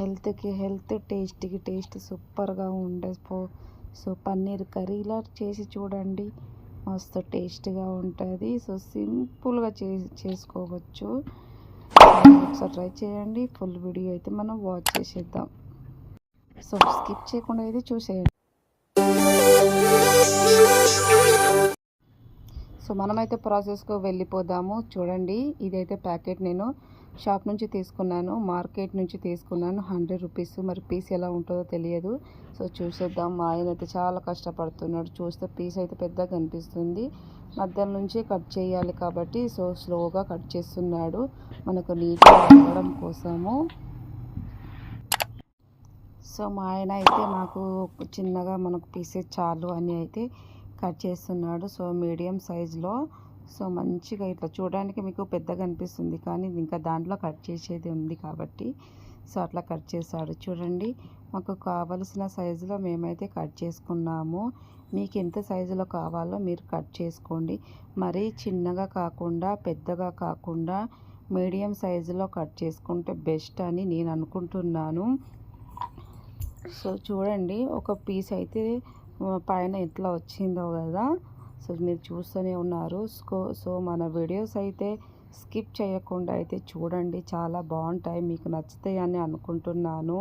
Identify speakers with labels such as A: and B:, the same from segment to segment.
A: హెల్త్కి హెల్త్ టేస్ట్కి టేస్ట్ సూపర్గా ఉండే సో పన్నీర్ కర్రీలా చేసి చూడండి. మస్తు టేస్ట్గా ఉంటుంది. సో సింపుల్గా చే చేసుకోవచ్చు. ఒకసారి ట్రై చేయండి. ఫుల్ వీడియో అయితే మనం వాచ్ చేసేద్దాం. సో స్కిప్ చేయకుండా అయితే చూసేయండి. సో మనమైతే ప్రాసెస్కు వెళ్ళిపోదాము. చూడండి ఇదైతే ప్యాకెట్ నేను షాప్ నుంచి తీసుకున్నాను. మార్కెట్ నుంచి తీసుకున్నాను. Hundred rupees. మరి పీస్ ఎలా ఉంటుందో తెలియదు. సో చూసేద్దాం. మా ఆయన అయితే చాలా కష్టపడుతున్నాడు. చూస్తే పీస్ అయితే పెద్దగా కనిపిస్తుంది. మధ్య నుంచి కట్ చేయాలి కాబట్టి సో స్లోగా కట్ చేస్తున్నాడు. మనకు నీట్గా ఉండడం కోసము. సో మా ఆయన అయితే నాకు చిన్నగా మనకు పీసెస్ చాలు అని అయితే కట్ చేస్తున్నాడు. సో మీడియం సైజులో. సో మంచిగా ఇట్లా చూడడానికి మీకు పెద్దగా అనిపిస్తుంది. కానీ ఇంకా దాంట్లో కట్ చేసేది ఉంది కాబట్టి. సో అట్లా కట్ చేశాడు. చూడండి మాకు కావలసిన సైజులో మేమైతే కట్ చేసుకున్నాము. మీకు ఎంత సైజులో కావాలో మీరు కట్ చేసుకోండి. మరీ చిన్నగా కాకుండా పెద్దగా కాకుండా మీడియం సైజులో కట్ చేసుకుంటే బెస్ట్ అని నేను అనుకుంటున్నాను. సో చూడండి ఒక పీస్ అయితే పైన ఎట్లా వచ్చిందో కదా. సో మీరు చూస్తూనే ఉన్నారు. సో మన వీడియోస్ అయితే స్కిప్ చేయకుండా అయితే చూడండి. చాలా బాగుంటాయి. మీకు నచ్చుతాయి అని అనుకుంటున్నాను.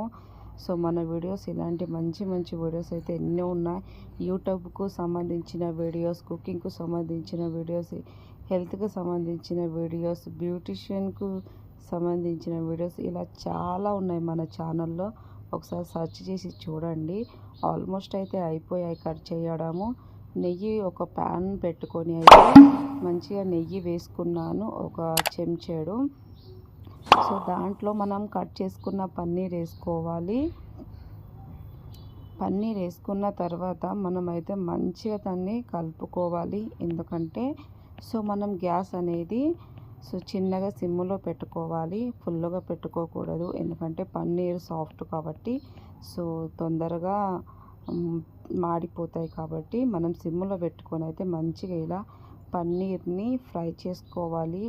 A: సో మన వీడియోస్ ఇలాంటి మంచి మంచి వీడియోస్ అయితే ఎన్నో ఉన్నాయి. యూట్యూబ్కు సంబంధించిన వీడియోస్ కుకింగ్కు సంబంధించిన వీడియోస్ హెల్త్కు సంబంధించిన వీడియోస్ బ్యూటిషియన్కు సంబంధించిన వీడియోస్ ఇలా చాలా ఉన్నాయి మన ఛానల్లో. ఒకసారి సర్చ్ చేసి చూడండి. ఆల్మోస్ట్ అయితే అయిపోయాయి కట్ చేయడము. నెయ్యి ఒక ప్యాన్ పెట్టుకొని అయితే మంచిగా నెయ్యి వేసుకున్నాను ఒక చెంచాడు. సో దాంట్లో మనం కట్ చేసుకున్న పన్నీర్ వేసుకోవాలి. పన్నీర్ వేసుకున్న తర్వాత మనమైతే మంచిగా దాన్ని కలుపుకోవాలి. ఎందుకంటే సో మనం గ్యాస్ అనేది సో చిన్నగా సిమ్లో పెట్టుకోవాలి. ఫుల్గా పెట్టుకోకూడదు. ఎందుకంటే పన్నీర్ సాఫ్ట్ కాబట్టి సో తొందరగా మాడిపోతాయి కాబట్టి మనం సిమ్లో పెట్టుకొని అయితే మంచిగా ఇలా పన్నీర్ని ఫ్రై చేసుకోవాలి.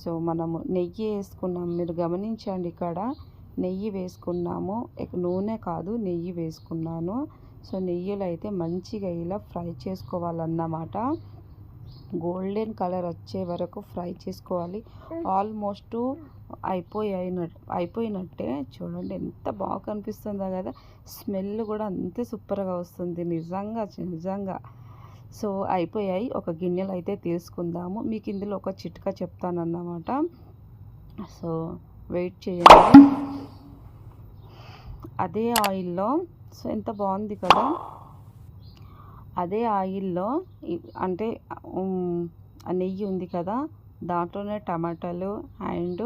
A: సో మనము నెయ్యి వేసుకున్నాం. మీరు గమనించండి ఇక్కడ నెయ్యి వేసుకున్నాము. నూనె కాదు నెయ్యి వేసుకున్నాను. సో నెయ్యిలో అయితే మంచిగా ఇలా ఫ్రై చేసుకోవాలన్నమాట. గోల్డెన్ కలర్ వచ్చే వరకు ఫ్రై చేసుకోవాలి. ఆల్మోస్ట్ అయిపోయిన అయిపోయినట్టే చూడండి ఎంత బాగా కనిపిస్తుందో కదా. స్మెల్ కూడా అంతే సూపర్గా వస్తుంది. నిజంగా నిజంగా. సో అయిపోయాయి. ఒక గిన్నెలు అయితే తీసుకుందాము. మీకు ఇందులో ఒక చిట్కా చెప్తానన్నమాట. సో వెయిట్ చేయండి. అదే ఆయిల్లో. సో ఎంత బాగుంది కదా. అదే ఆయిల్లో అంటే నెయ్యి ఉంది కదా దాంట్లోనే టమాటాలు అండ్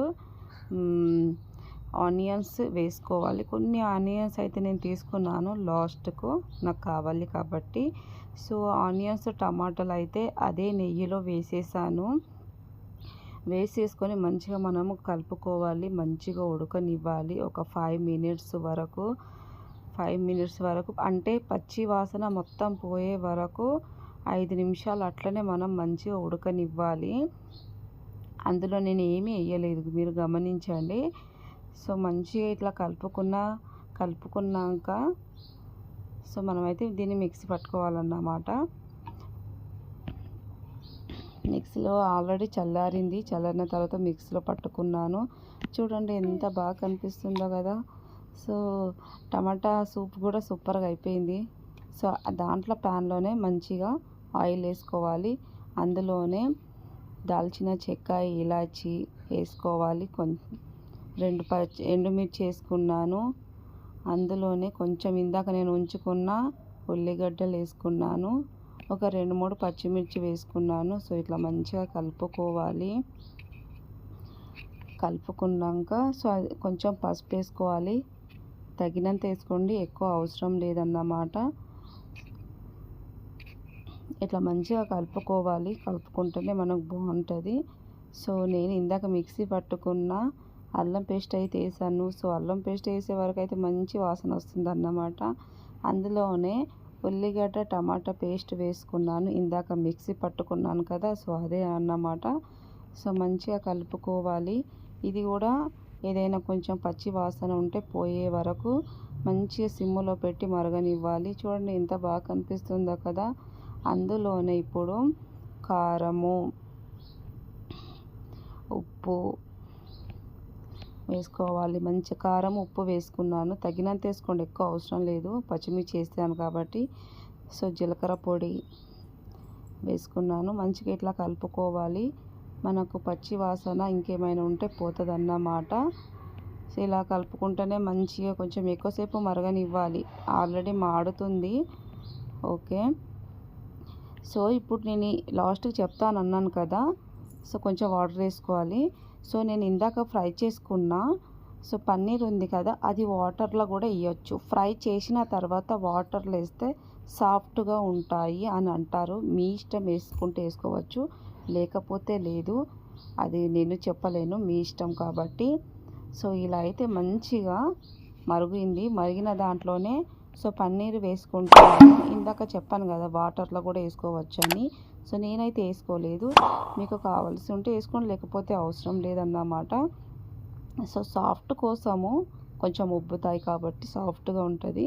A: ఆనియన్స్ వేసుకోవాలి. కొన్ని ఆనియన్స్ అయితే నేను తీసుకున్నాను లాస్ట్కు నాకు కావాలి కాబట్టి. సో ఆనియన్స్ టమాటాలు అయితే అదే నెయ్యిలో వేసేసాను. వేసేసుకొని మంచిగా మనము కలుపుకోవాలి మంచిగా ఉడకనివ్వాలి. ఒక ఫైవ్ మినిట్స్ వరకు ఫైవ్ మినిట్స్ వరకు అంటే పచ్చి వాసన మొత్తం పోయే వరకు ఐదు నిమిషాలు అట్లనే మనం మంచిగా ఉడకనివ్వాలి. అందులో నేను ఏమీ వేయలేదు మీరు గమనించండి. సో మంచిగా ఇట్లా కలుపుకున్న కలుపుకున్నాక సో మనమైతే దీన్ని మిక్సీ పట్టుకోవాలన్నమాట. మిక్సీలో ఆల్రెడీ చల్లారింది చల్లారిన తర్వాత మిక్సీలో పట్టుకున్నాను. చూడండి ఎంత బాగా కనిపిస్తుందో కదా. సో టమాటా సూప్ కూడా సూపర్గా అయిపోయింది. సో దాంట్లో ప్యాన్లోనే మంచిగా ఆయిల్ వేసుకోవాలి. అందులోనే దాల్చిన చెక్క ఇలాచి వేసుకోవాలి. కొంచెం రెండు పచ్చి ఎండుమిర్చి వేసుకున్నాను. అందులోనే కొంచెం ఇందాక నేను ఉంచుకున్న ఉల్లిగడ్డలు వేసుకున్నాను. ఒక రెండు మూడు పచ్చిమిర్చి వేసుకున్నాను. సో ఇట్లా మంచిగా కలుపుకోవాలి. కలుపుకున్నాక సో కొంచెం పసుపు వేసుకోవాలి. తగినంత వేసుకోండి ఎక్కువ అవసరం లేదన్నమాట. ఇట్లా మంచిగా కలుపుకోవాలి. కలుపుకుంటేనే మనకు బాగుంటుంది. సో నేను ఇందాక మిక్సీ పట్టుకున్న అల్లం పేస్ట్ అయితే వేసాను. సో అల్లం పేస్ట్ వేసే వరకు అయితే మంచి వాసన వస్తుంది అన్నమాట అందులోనే ఉల్లిగడ్డ టమాటా పేస్ట్ వేసుకున్నాను. ఇందాక మిక్సీ పట్టుకున్నాను కదా సో అదే అన్నమాట. సో మంచిగా కలుపుకోవాలి. ఇది కూడా ఏదైనా కొంచెం పచ్చి వాసన ఉంటే పోయే వరకు మంచిగా సిమ్ములో పెట్టి మరగనివ్వాలి. చూడండి ఎంత బాగా కనిపిస్తుందో కదా. అందులోనే ఇప్పుడు కారము ఉప్పు వేసుకోవాలి. మంచి కారం ఉప్పు వేసుకున్నాను. తగినంత వేసుకోండి ఎక్కువ అవసరం లేదు. పచ్చిమిర్చి వేస్తాను కాబట్టి. సో జీలకర్ర పొడి వేసుకున్నాను. మంచిగా ఇట్లా కలుపుకోవాలి. మనకు పచ్చి వాసన ఇంకేమైనా ఉంటే పోతుందన్నమాట సో ఇలా కలుపుకుంటేనే మంచిగా కొంచెం ఎక్కువసేపు మరగనివ్వాలి. ఆల్రెడీ మాడుతుంది. ఓకే. సో ఇప్పుడు నేను లాస్ట్కి చెప్తాను అన్నాను కదా. సో కొంచెం వాటర్ వేసుకోవాలి. సో నేను ఇందాక ఫ్రై చేసుకున్నా. సో పన్నీర్ ఉంది కదా అది వాటర్లో కూడా వేయచ్చు. ఫ్రై చేసిన తర్వాత వాటర్లో వేస్తే సాఫ్ట్గా ఉంటాయి అని అంటారు. మీ ఇష్టం వేసుకుంటే వేసుకోవచ్చు లేకపోతే లేదు. అది నేను చెప్పలేను మీ ఇష్టం కాబట్టి. సో ఇలా అయితే మంచిగా మరుగుంది మరిగిన దాంట్లోనే సో పన్నీర్ వేసుకుంటాను. ఇందాక చెప్పాను కదా వాటర్లో కూడా వేసుకోవచ్చు అని సో నేనైతే వేసుకోలేదు. మీకు కావాల్సి ఉంటే వేసుకోండి లేకపోతే అవసరం లేదన్నమాట. సో సాఫ్ట్ కోసము కొంచెం ఉబ్బుతాయి కాబట్టి సాఫ్ట్గా ఉంటుంది.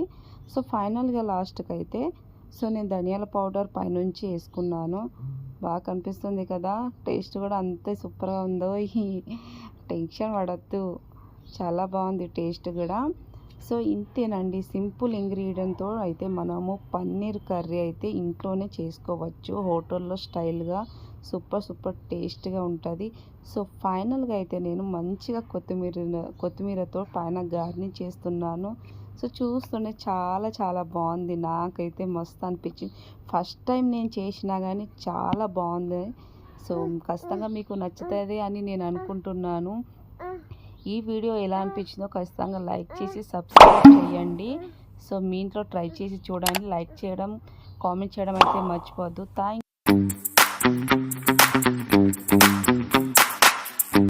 A: సో ఫైనల్గా లాస్ట్కి అయితే సో నేను ధనియాల పౌడర్ పైనుంచి వేసుకున్నాను. బాగా కనిపిస్తుంది కదా టేస్ట్ కూడా అంతే సూపర్గా ఉందో టెన్షన్ పడద్దు. చాలా బాగుంది టేస్ట్ కూడా. సో ఇంతేనండి సింపుల్ ఇంగ్రీడియంట్తో అయితే మనము పన్నీర్ కర్రీ అయితే ఇంట్లోనే చేసుకోవచ్చు. హోటల్లో స్టైల్గా సూపర్ సూపర్ టేస్ట్గా ఉంటుంది. సో ఫైనల్గా అయితే నేను మంచిగా కొత్తిమీర కొత్తిమీరతో పైన గార్నిష్ చేస్తున్నాను. సో చూస్తుంటే చాలా చాలా బాగుంది. నాకైతే మస్తు అనిపించింది. ఫస్ట్ టైం నేను చేసినా కానీ చాలా బాగుంది. సో ఖచ్చితంగా మీకు నచ్చుతుంది అని నేను అనుకుంటున్నాను. ఈ వీడియో ఎలా అనిపించిందో ఖచ్చితంగా లైక్ చేసి సబ్స్క్రైబ్ చేయండి. సో మీ ఇంట్లో ట్రై చేసి చూడండి. లైక్ చేయడం కామెంట్ చేయడం అయితే మర్చిపోవద్దు. థ్యాంక్